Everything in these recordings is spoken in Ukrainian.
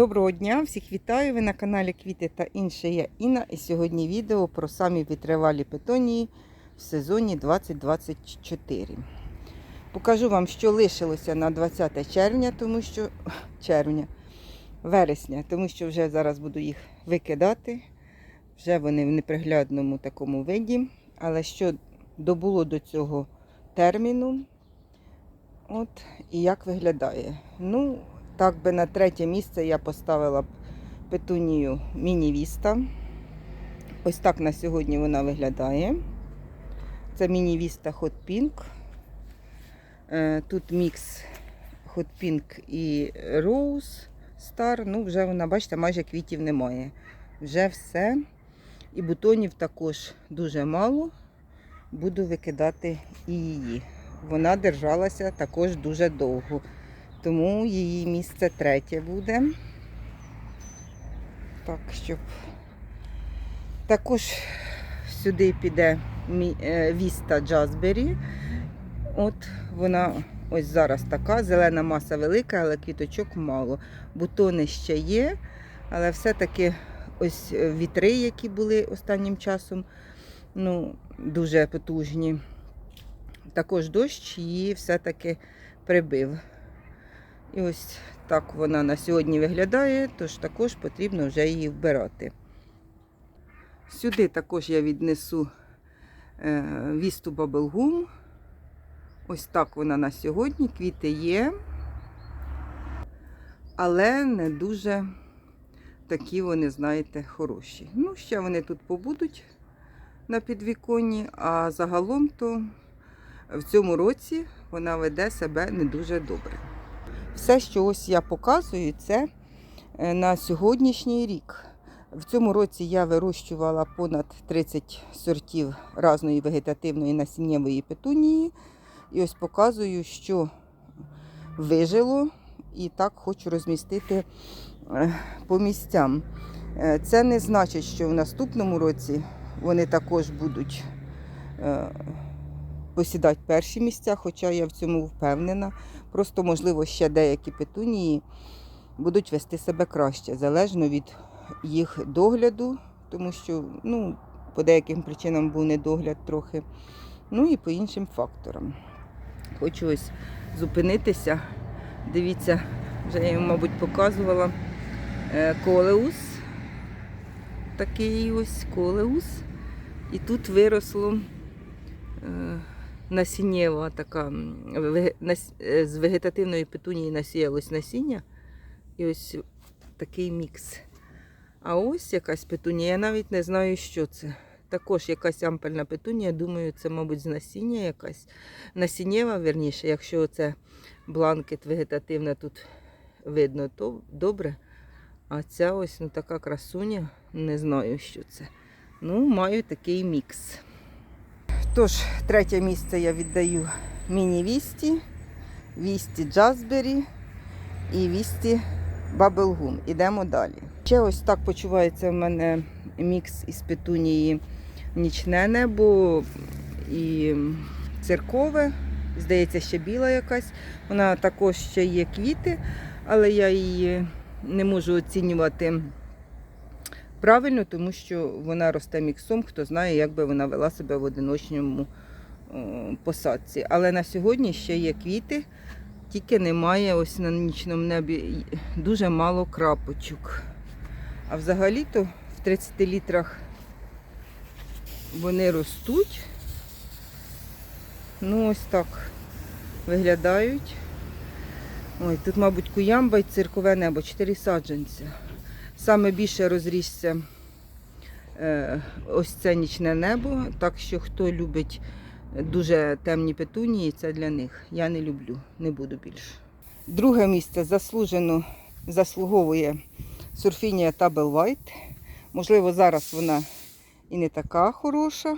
Доброго дня, всіх вітаю! Ви на каналі Квіти та інше. Я Інна. І сьогодні відео про самі витривалі петонії в сезоні 2024. Покажу вам, що лишилося на 20 червня, тому що червня, вересня, тому що вже зараз буду їх викидати. Вже вони в неприглядному такому виді. Але що добуло до цього терміну, от і як виглядає. Ну, так би на третє місце я поставила б петунію міні-віста. Ось так на сьогодні вона виглядає. Це міні-віста Hot Pink. Е, Тут мікс Hot Pink і Rose Star. Ну, вже вона, бачите, майже квітів немає. Вже все. І бутонів також дуже мало. Буду викидати і її. Вона держалася також дуже довго. Тому її місце третє буде. Так, щоб також сюди піде е, Віста Джазбері. От вона ось зараз така. Зелена маса велика, але квіточок мало. Бутони ще є, але все-таки ось вітри, які були останнім часом, ну, дуже потужні. Також дощ її все-таки прибив. І ось так вона на сьогодні виглядає, тож також потрібно вже її вбирати. Сюди також я віднесу е, вісту Бабелгум. Ось так вона на сьогодні. Квіти є, але не дуже такі вони, знаєте, хороші. Ну, ще вони тут побудуть на підвіконні, а загалом то в цьому році вона веде себе не дуже добре. Все, що ось я показую, це е, на сьогоднішній рік. В цьому році я вирощувала понад 30 сортів разної вегетативної насіннєвої петунії. І ось показую, що вижило, і так хочу розмістити е, по місцям. Е, Це не значить, що в наступному році вони також будуть посідати перші місця, хоча я в цьому впевнена. Просто, можливо, ще деякі петунії будуть вести себе краще, залежно від їх догляду, тому що ну, по деяким причинам був недогляд трохи. Ну і по іншим факторам. Хочу ось зупинитися. Дивіться, вже я їм, мабуть, показувала е, колеус. Такий ось колеус. І тут виросло е, насіннєва така, е, з вегетативної петунії насіялось насіння. І ось такий мікс. А ось якась петунія, я навіть не знаю, що це. Також якась ампельна петунія, думаю, це, мабуть, з насіння якась. Насіннєва, верніше, якщо це бланкет вегетативна тут видно, то добре. А ця ось ну, така красуня, не знаю, що це. Ну, маю такий мікс. Тож, третє місце я віддаю міні-вісті, вісті Джазбері і вісті Бабелгум. Ідемо далі. Ще ось так почувається в мене мікс із петунії нічне небо і церкове. Здається, ще біла якась. Вона також ще є квіти, але я її не можу оцінювати правильно, тому що вона росте міксом, хто знає, як би вона вела себе в одиночному е, посадці. Але на сьогодні ще є квіти, тільки немає ось на нічному небі дуже мало крапочок. А взагалі-то в 30 літрах вони ростуть. Ну, ось так виглядають. Ой, тут, мабуть, куямба і циркове небо, 4 саджанця. Саме більше розрісся е, ось це нічне небо, так що хто любить дуже темні петунії, це для них. Я не люблю, не буду більше. Друге місце заслужено заслуговує сурфінія Табел White. Можливо, зараз вона і не така хороша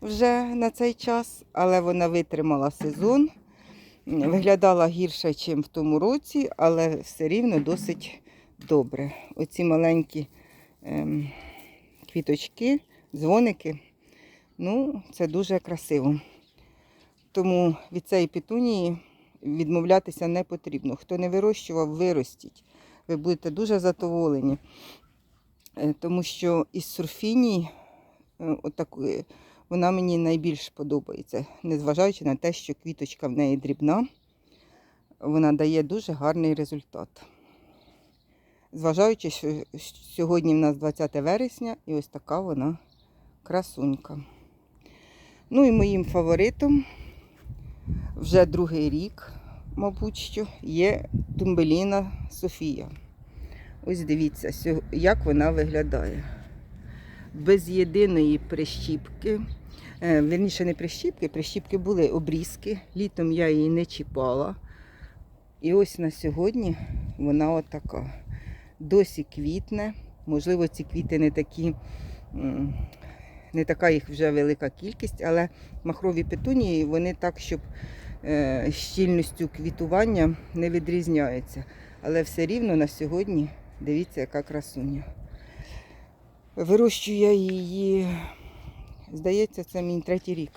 вже на цей час, але вона витримала сезон. Виглядала гірше, ніж в тому році, але все рівно досить добре. Оці маленькі ем, квіточки, дзвоники. Ну, це дуже красиво. Тому від цієї петунії відмовлятися не потрібно. Хто не вирощував, виростіть. Ви будете дуже задоволені. Е, Тому що із сурфіній е, отакої, вона мені найбільш подобається, незважаючи на те, що квіточка в неї дрібна, вона дає дуже гарний результат. Зважаючи, що сьогодні в нас 20 вересня, і ось така вона красунька. Ну і моїм фаворитом вже другий рік, мабуть, що є Тумбеліна Софія. Ось дивіться, як вона виглядає. Без єдиної прищіпки. Е, Вірніше, не прищіпки, прищіпки були обрізки. Літом я її не чіпала. І ось на сьогодні вона отака. Досі квітне. Можливо, ці квіти не такі, не така їх вже велика кількість, але махрові петунії, вони так, щоб е, щільністю квітування не відрізняються. Але все рівно на сьогодні дивіться, яка красуня. Вирощую я її, здається, це мій третій рік.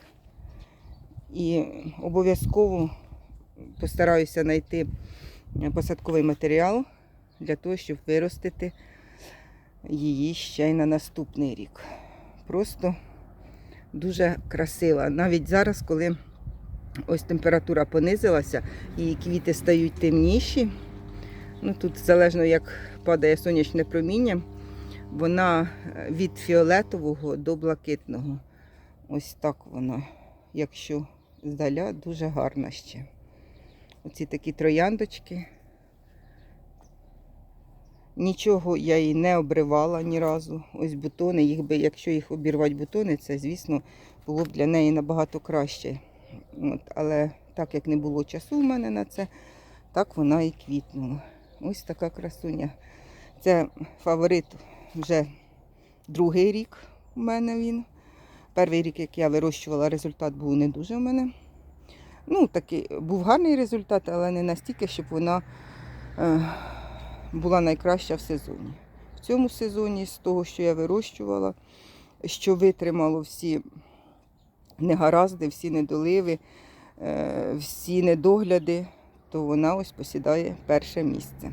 І обов'язково постараюся знайти посадковий матеріал для того, щоб виростити її ще й на наступний рік. Просто дуже красива. Навіть зараз, коли ось температура понизилася і квіти стають темніші, ну тут залежно як падає сонячне проміння, вона е, від фіолетового до блакитного. Ось так вона, якщо здаля, дуже гарна ще. Оці такі трояндочки. Нічого я їй не обривала ні разу. Ось бутони, їх би, якщо їх обірвати бутони, це, звісно, було б для неї набагато краще. От, але так як не було часу в мене на це, так вона і квітнула. Ось така красуня. Це фаворит вже другий рік у мене він. Перший рік, як я вирощувала, результат був не дуже в мене. Ну, такий був гарний результат, але не настільки, щоб вона е, була найкраща в сезоні. В цьому сезоні, з того, що я вирощувала, що витримало всі негаразди, всі недоливи, е, всі недогляди, то вона ось посідає перше місце.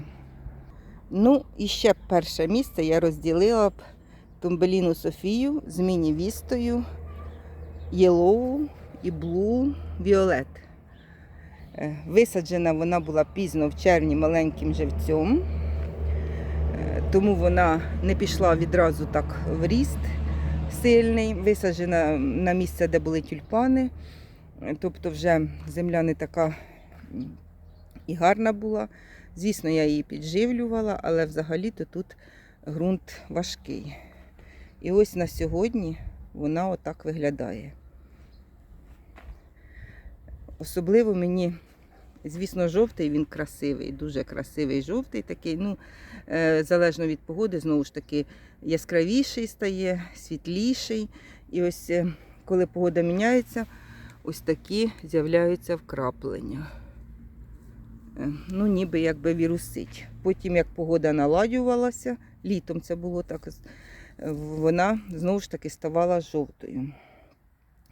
Ну, і ще перше місце я розділила б Тумбеліну Софію з міні-вістою Yellow і Blue Violet. Е, Висаджена вона була пізно в червні маленьким живцем, тому вона не пішла відразу так в ріст сильний. Висаджена на місце, де були тюльпани. Тобто вже земля не така і гарна була. Звісно, я її підживлювала, але взагалі-то тут ґрунт важкий. І ось на сьогодні вона отак виглядає. Особливо мені, звісно, жовтий він красивий, дуже красивий жовтий такий. Ну, е, залежно від погоди, знову ж таки, яскравіший стає, світліший. І ось е, коли погода міняється, ось такі з'являються вкраплення. Е, Ну, ніби якби вірусить. Потім, як погода наладювалася, літом це було так, вона знову ж таки ставала жовтою.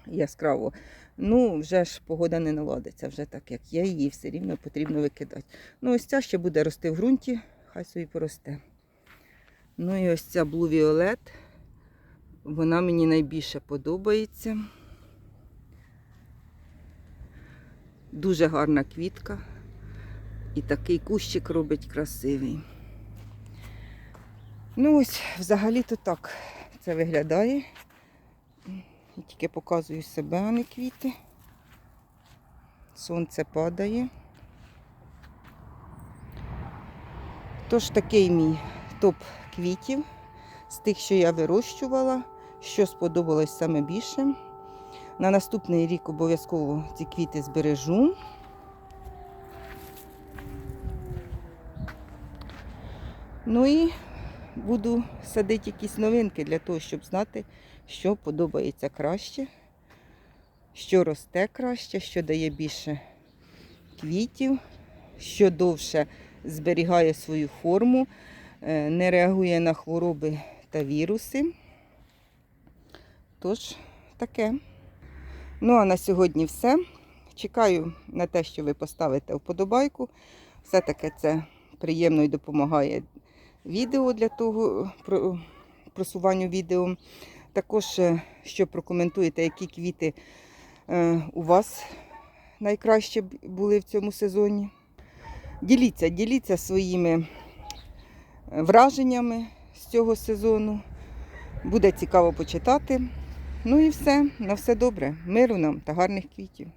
Яскраво. Ну, вже ж погода не наладиться, вже так як є, її все рівно потрібно викидати. Ну, ось ця ще буде рости в ґрунті, хай собі поросте. Ну і ось ця Blue Violet, вона мені найбільше подобається. Дуже гарна квітка. І такий кущик робить красивий. Ну ось, взагалі-то так це виглядає. Я тільки показую себе, а не квіти. Сонце падає. Тож такий мій топ квітів з тих, що я вирощувала, що сподобалось саме більше. На наступний рік обов'язково ці квіти збережу. Ну і буду садити якісь новинки для того, щоб знати, що подобається краще, що росте краще, що дає більше квітів, що довше зберігає свою форму, е, не реагує на хвороби та віруси. Тож, таке. Ну, а на сьогодні все. Чекаю на те, що ви поставите вподобайку. Все-таки це приємно і допомагає відео для того про, просуванню відео. Також, е, що прокоментуєте, які квіти е, у вас найкраще були в цьому сезоні. Діліться, діліться своїми е, враженнями з цього сезону. Буде цікаво почитати. Ну і все, на все добре. Миру нам та гарних квітів.